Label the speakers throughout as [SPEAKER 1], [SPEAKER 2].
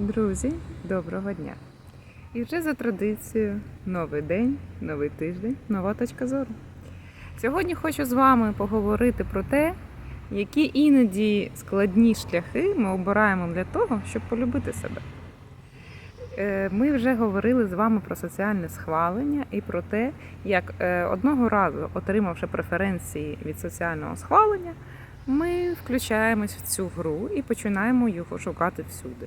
[SPEAKER 1] Друзі, доброго дня! І вже за традицією новий день, новий тиждень, нова точка зору. Сьогодні хочу з вами поговорити про те, які іноді складні шляхи ми обираємо для того, щоб полюбити себе. Е, Ми вже говорили з вами про соціальне схвалення і про те, як е, одного разу, отримавши преференції від соціального схвалення, ми включаємось в цю гру і починаємо його шукати всюди.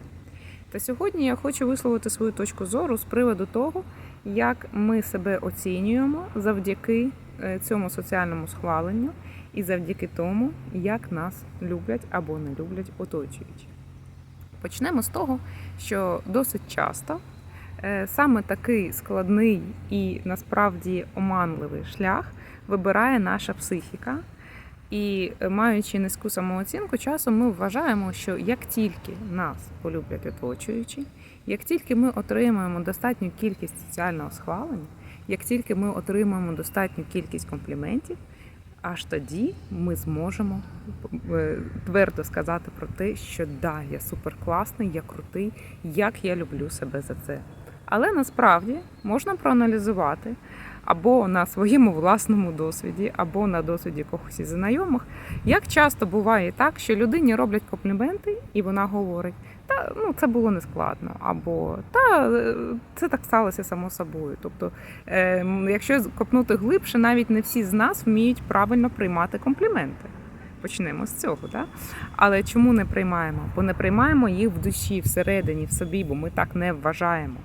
[SPEAKER 1] Та сьогодні я хочу висловити свою точку зору з приводу того, як ми себе оцінюємо завдяки е, цьому соціальному схваленню і завдяки тому, як нас люблять або не люблять оточуючі. Почнемо з того, що досить часто е, саме такий складний і насправді оманливий шлях вибирає наша психіка. І е, маючи низьку самооцінку, часом ми вважаємо, що як тільки нас полюблять оточуючі, як тільки ми отримаємо достатню кількість соціального схвалення, як тільки ми отримаємо достатню кількість компліментів, аж тоді ми зможемо е, твердо сказати про те, що да, я суперкласний, я крутий, як я люблю себе за це. Але насправді можна проаналізувати або на своєму власному досвіді, або на досвіді когось із знайомих, як часто буває так, що людині роблять компліменти, і вона говорить: та ну це було нескладно, або та е, це так сталося само собою. Тобто, е, якщо копнути глибше, навіть не всі з нас вміють правильно приймати компліменти. Почнемо з цього, так? Але чому не приймаємо? Бо не приймаємо їх в душі, всередині, в собі, бо ми так не вважаємо.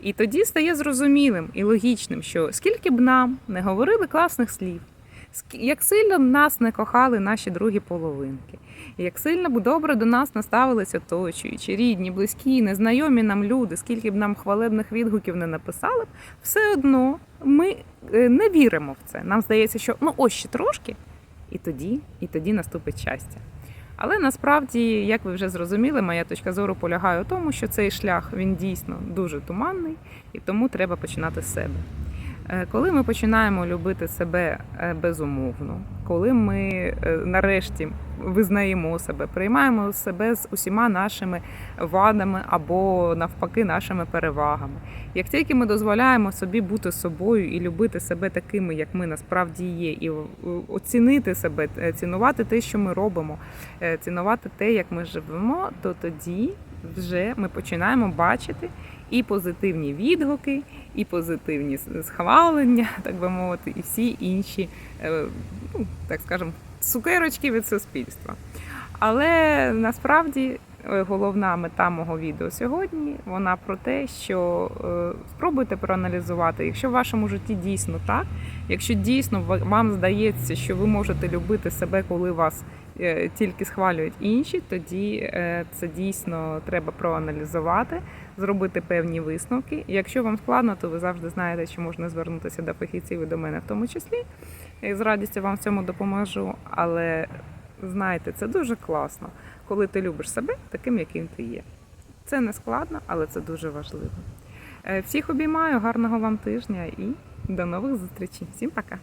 [SPEAKER 1] І тоді стає зрозумілим і логічним, що скільки б нам не говорили класних слів, як сильно б нас не кохали наші другі половинки, як сильно б добре до нас наставились оточуючі, рідні, близькі, незнайомі нам люди, скільки б нам хвалебних відгуків не написали, все одно ми е, не віримо в це. Нам здається, що ну ось ще трошки, і тоді, і тоді наступить щастя. Але насправді, як ви вже зрозуміли, моя точка зору полягає у тому, що цей шлях він дійсно дуже туманний, і тому треба починати з себе. Е, Коли ми починаємо любити себе е, безумовно, коли ми е, нарешті визнаємо себе, приймаємо себе з усіма нашими вадами або навпаки нашими перевагами. Як тільки ми дозволяємо собі бути собою і любити себе такими, як ми насправді є, і оцінити себе, цінувати те, що ми робимо, цінувати те, як ми живемо, то тоді вже ми починаємо бачити і позитивні відгуки, і позитивні схвалення, так би мовити, і всі інші, е, ну, так скажемо, цукерочки від суспільства. Але насправді головна мета мого відео сьогодні вона про те, що е, спробуйте проаналізувати, якщо в вашому житті дійсно так, якщо дійсно вам здається, що ви можете любити себе, коли вас е, тільки схвалюють інші, тоді е, це дійсно треба проаналізувати, зробити певні висновки. Якщо вам складно, то ви завжди знаєте, що можна звернутися до фахівців і до мене в тому числі. Я з радістю вам в цьому допоможу. Але знаєте, це дуже класно, коли ти любиш себе таким, яким ти є. Це не складно, але це дуже важливо. Е, Всіх обіймаю, гарного вам тижня і до нових зустрічей. Всім пока!